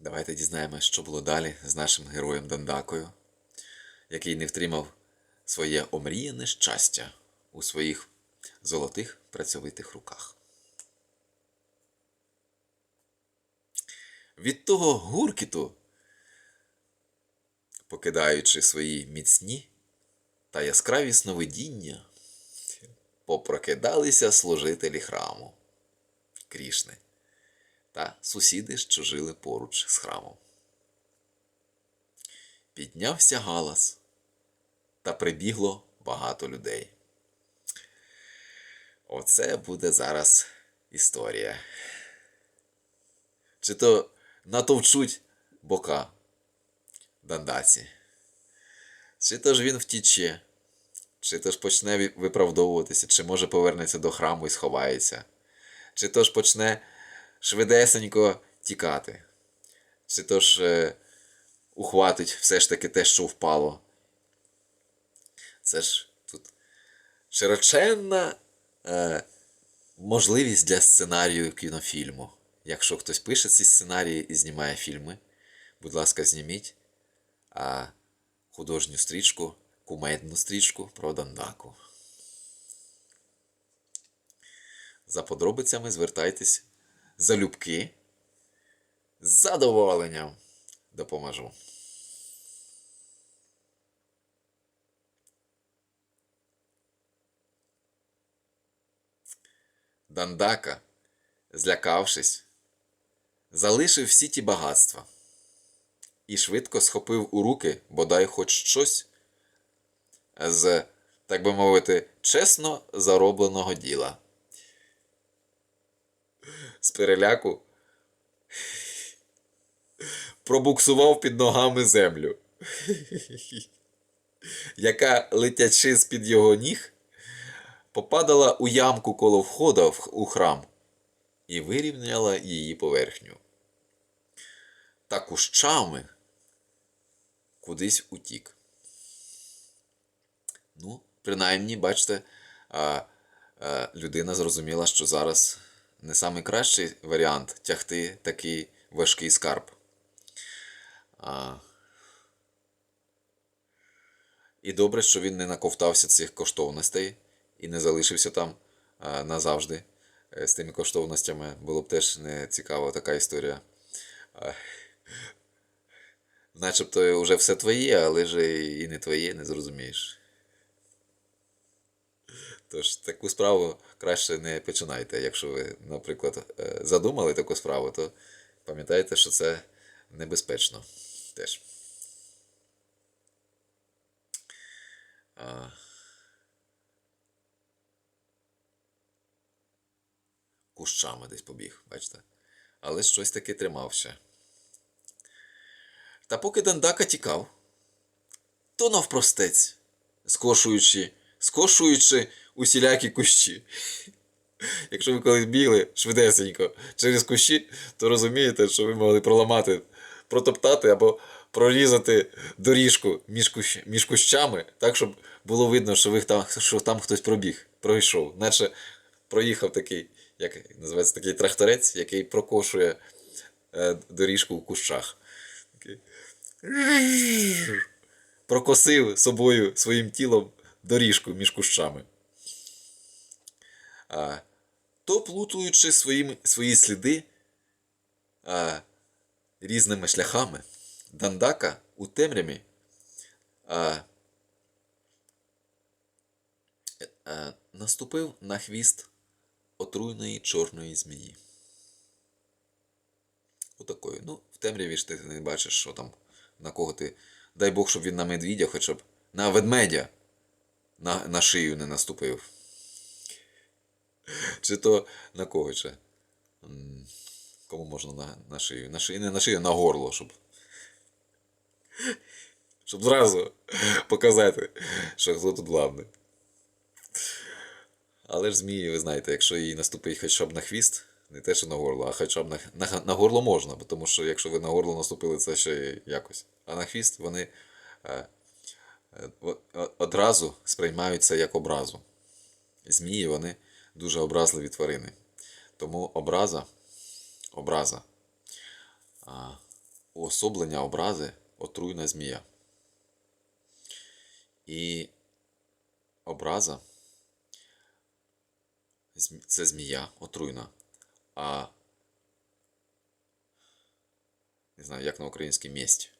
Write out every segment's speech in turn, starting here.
Давайте дізнаємось, що було далі з нашим героєм Дандакою, який не втримав своє омріяне щастя у своїх золотих працьовитих руках. Від того гуркіту, покидаючи свої міцні та яскраві сновидіння, попрокидалися служителі храму Крішни та сусіди, що жили поруч з храмом. Піднявся галас, та прибігло багато людей. Оце буде зараз історія. Чи то натовчуть бока Дандаці, чи то ж він втіче, чи то ж почне виправдовуватися, чи може повернеться до храму і сховається, чи то ж почне швидесенько тікати, чи то ж е, ухватить все ж таки те, що впало. Це ж тут широченна е, можливість для сценарію кінофільму. Якщо хтось пише ці сценарії і знімає фільми, будь ласка, зніміть а, художню стрічку, кумедну стрічку про Дандаку. За подробицями звертайтесь залюбки. З задоволенням допоможу. Дандака, злякавшись, залишив всі ті багатства і швидко схопив у руки бодай хоч щось з, так би мовити, чесно заробленого діла. З переляку пробуксував під ногами землю, яка, летячи з-під його ніг, попадала у ямку коло входа у храм і вирівняла її поверхню. Та кущами кудись утік. Ну, принаймні, бачите, людина зрозуміла, що зараз не найкращий варіант тягти такий важкий скарб. А, і добре, що він не наковтався цих коштовностей і не залишився там а, назавжди е, з тими коштовностями. Було б теж не цікава така історія. А, начебто вже все твоє, але ж і не твоє, не зрозумієш. Тож таку справу краще не починайте. Якщо ви, наприклад, е, задумали таку справу, то пам'ятайте, що це небезпечно теж. Кущами десь побіг, бачите? Але щось таки тримався. Та поки Дандака тікав, то навпростець, скошуючи, скошуючи усілякі кущі. Якщо ви колись бігли швидесенько через кущі, то розумієте, що ви могли проламати, протоптати або прорізати доріжку між, кущ, між кущами, так, щоб було видно, що, ви там, що там хтось пробіг, пройшов. Наче проїхав такий, як називається такий тракторець, який прокошує е, доріжку в кущах. Такий. Прокосив собою своїм тілом доріжку між кущами. А, то плутуючи своїм, свої сліди а, різними шляхами, Дандака у темряві а, а, наступив на хвіст отруйної чорної змії. Отакої. Ну, в темряві ж ти не бачиш, що там, на кого ти. Дай Бог, щоб він на медвідя хоча б на ведмедя на, на шию не наступив. Чи то на кого ще? Кому можна на, на шию? На шию, не на шию, на горло, щоб. Щоб зразу показати, що хто тут главний. Але ж змії, ви знаєте, якщо їй наступить хоча б на хвіст, не те, що на горло, а хоча б на, на, на горло можна, тому що якщо ви на горло наступили, це ще якось. А на хвіст вони е, одразу сприймаються як образу. Змії вони дуже образливі тварини. Тому образа, образа уособлення образи отруйна змія. І образа це змія отруйна. А не знаю, як на українській місті,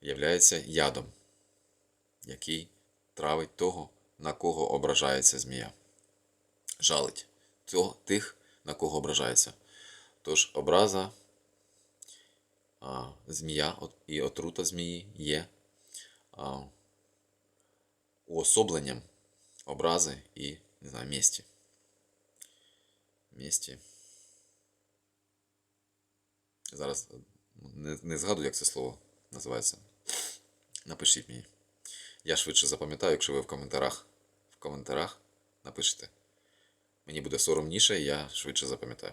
являється ядом, який травить того, на кого ображається змія. Жалить того, тих, на кого ображається. Тож образа а, змія і отрута змії є а, уособленням образи і не знаю, місті. Місті. Зараз не, не згадую, як це слово називається. Напишіть мені. Я швидше запам'ятаю, якщо ви в коментарях, в коментарях напишете. Мені буде соромніше, я швидше запам'ятаю.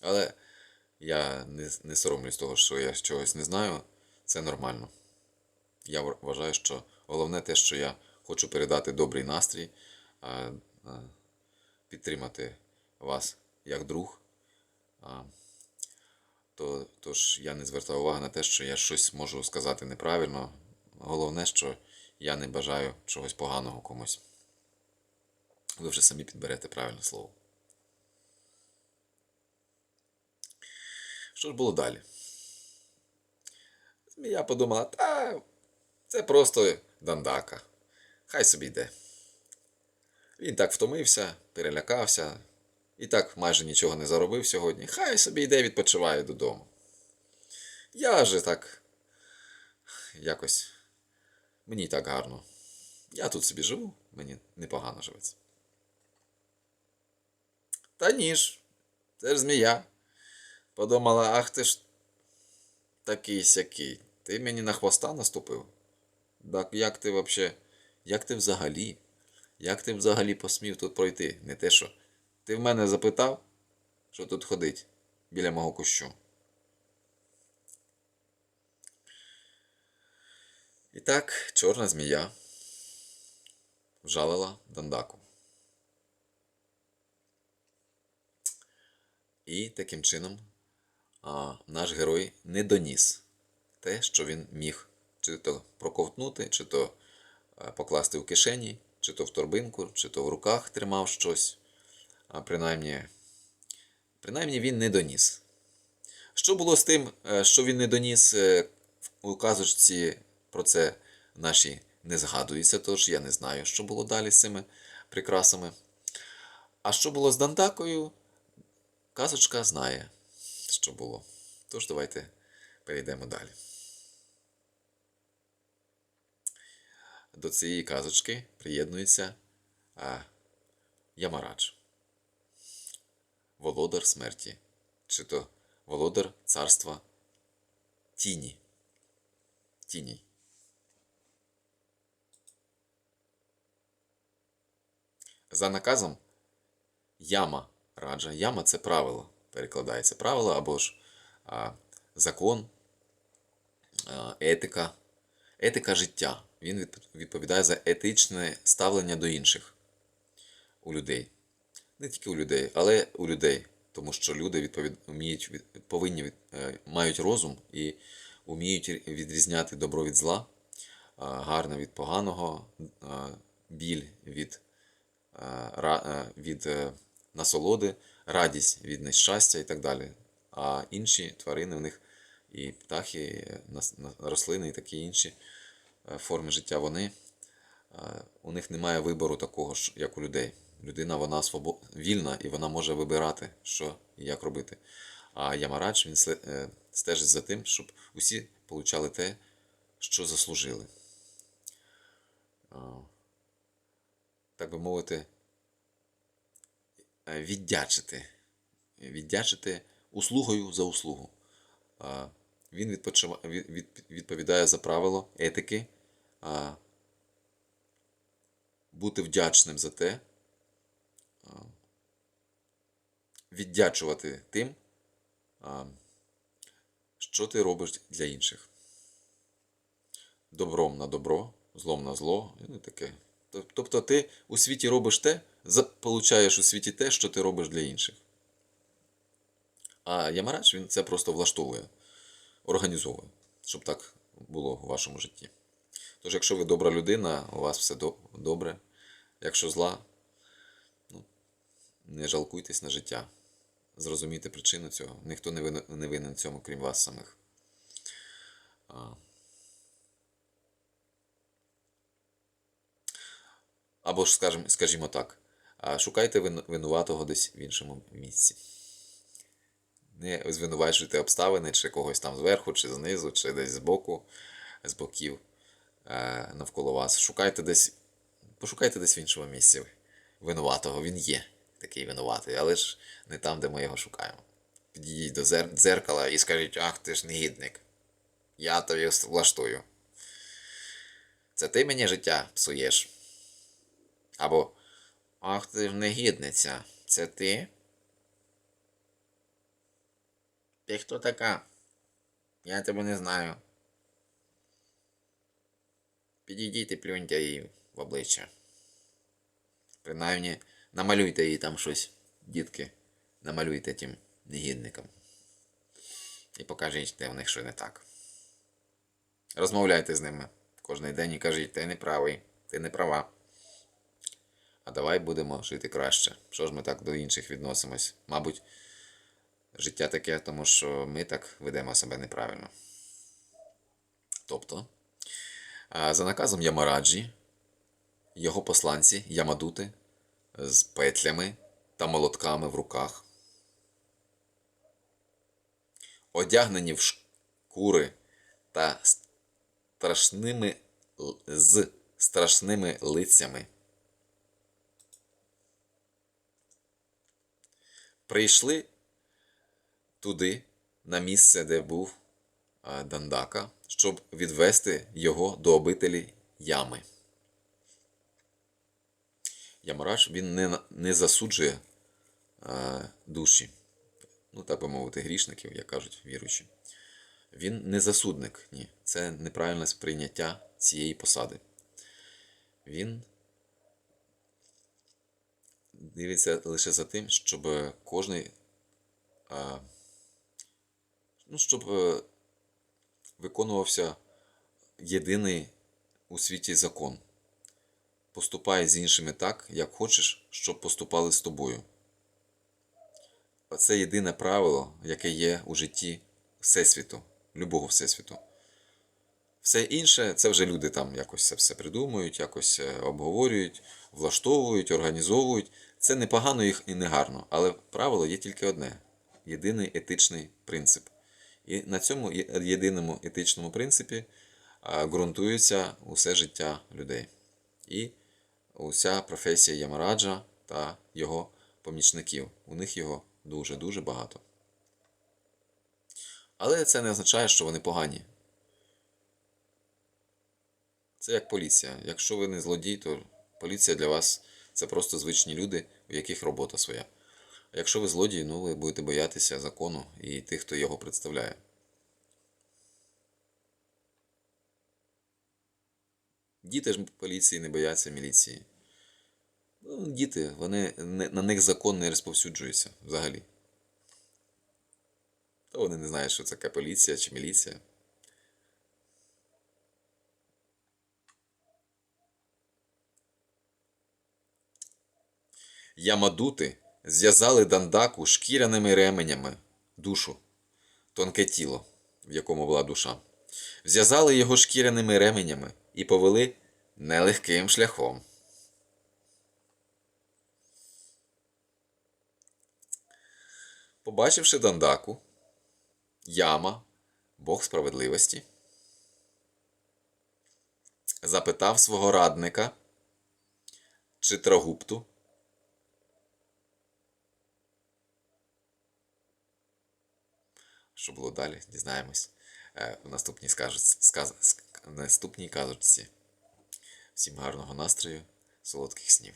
Але я не, не соромлюсь того, що я чогось не знаю. Це нормально. Я вважаю, що головне те, що я хочу передати добрий настрій, підтримати вас як друг. То, тож я не звертаю уваги на те, що я щось можу сказати неправильно. Головне, що я не бажаю чогось поганого комусь. Ви вже самі підберете правильне слово. Що ж було далі? Змія подумала, та це просто дандака. Хай собі йде. Він так втомився, перелякався, і так майже нічого не заробив сьогодні. Хай собі йде, відпочиває додому. Я же так якось. Мені так гарно. Я тут собі живу, мені непогано живеться. Та ні ж, це ж змія. Подумала, ах ти ж такий сякий. Ти мені на хвоста наступив? Так як ти вообще, як ти взагалі? Як ти взагалі посмів тут пройти? Не те що. Ти в мене запитав, що тут ходить біля мого кущу. І так, чорна змія вжалила Дандаку. І таким чином а, наш герой не доніс те, що він міг чи то проковтнути, чи то е, покласти в кишені, чи то в торбинку, чи то в руках тримав щось. А принаймні, принаймні він не доніс. Що було з тим, е, що він не доніс е, у казочці про це наші не згадується, тож я не знаю, що було далі з цими прикрасами. А що було з Дандакою, казочка знає, що було. Тож давайте перейдемо далі. До цієї казочки приєднується а, Ямарадж. Володар смерті, чи то володар царства тіні. Тіній. За наказом яма раджа. Яма це правило. Перекладається правило або ж а, закон, а, етика. Етика життя. Він відповідає за етичне ставлення до інших у людей. Не тільки у людей, але у людей. Тому що люди відповід... вміють, повинні від... е, мають розум і вміють відрізняти добро від зла, гарне від поганого, біль від, від е, насолоди, радість від нещастя і так далі. А інші тварини в них і птахи, е, рослини і такі інші е, форми життя, вони е, у них немає вибору такого ж, як у людей. Людина вона свобо... вільна і вона може вибирати, що і як робити. А Ямарадж він е, стежить за тим, щоб усі получали те, що заслужили. Так би мовити, е, віддячити. Віддячити услугою за услугу. Він відповідає за правило етики. Бути вдячним за те, віддячувати тим, що ти робиш для інших. Добром на добро, злом на зло, і таке. Тоб- Тобто ти у світі робиш те, получаєш у світі те, що ти робиш для інших. А Ямарадж він це просто влаштовує. організовує, щоб так було у вашому житті. Тож, якщо ви добра людина, у вас все добре. Якщо зла, ну, не жалкуйтесь на життя. Зрозумійте причину цього. Ніхто не винен в цьому, крім вас самих. Або ж, скажімо, скажімо так, шукайте винуватого десь в іншому місці. Не звинувачуйте обставини, чи когось там зверху, чи знизу, чи десь збоку, з боків е, навколо вас. Шукайте десь, пошукайте десь в іншому місці винуватого. Він є такий винуватий, але ж не там, де ми його шукаємо. Підійдіть до зер- дзеркала і скажіть, ах, ти ж негідник. Я тобі влаштую. Це ти мені життя псуєш. Або Ах ти негідниця. Це ти? Ти хто така? Я тебе не знаю. Підійдіть і плюньте їй в обличчя. Принаймні, намалюйте їй там щось, дітки. Намалюйте тим негідникам. І покажіть, де в них що не так. Розмовляйте з ними кожен день і кажіть, ти не правий, ти не права. А давай будемо жити краще. Що ж ми так до інших відносимось? Мабуть, життя таке, тому що ми так ведемо себе неправильно. Тобто, за наказом Ямараджі, його посланці Ямадути з петлями та молотками в руках, одягнені в шкури та страшними з страшними лицями. Прийшли туди, на місце, де був Дандака, щоб відвести його до обителі ями. Ямараш він не, не засуджує е, душі, ну так би мовити, грішників, як кажуть віруючі. Він не засудник, ні. Це неправильне сприйняття цієї посади. Він дивиться лише за тим, щоб кожний. Ну, щоб е, виконувався єдиний у світі закон. Поступай з іншими так, як хочеш, щоб поступали з тобою. Це єдине правило, яке є у житті Всесвіту, любого Всесвіту. Все інше це вже люди там якось це все придумують, якось е, обговорюють, влаштовують, організовують. Це не погано їх і не гарно, але правило є тільки одне єдиний етичний принцип. І на цьому єдиному етичному принципі ґрунтується усе життя людей. І уся професія Ямараджа та його помічників. У них його дуже-дуже багато. Але це не означає, що вони погані. Це як поліція. Якщо ви не злодій, то поліція для вас це просто звичні люди, у яких робота своя. А якщо ви злодій, ну ви будете боятися закону і тих, хто його представляє. Діти ж поліції не бояться міліції. Ну, діти, вони, на них закон не розповсюджується взагалі. То вони не знають, що це поліція чи міліція. Ямадути зв'язали дандаку шкіряними ременями душу, тонке тіло, в якому була душа. Зв'язали його шкіряними ременями і повели нелегким шляхом. Побачивши дандаку, яма, Бог справедливості, запитав свого радника Читрагупту, Що було далі, дізнаємось е, в наступній, наступній казочці. Всім гарного настрою, солодких снів.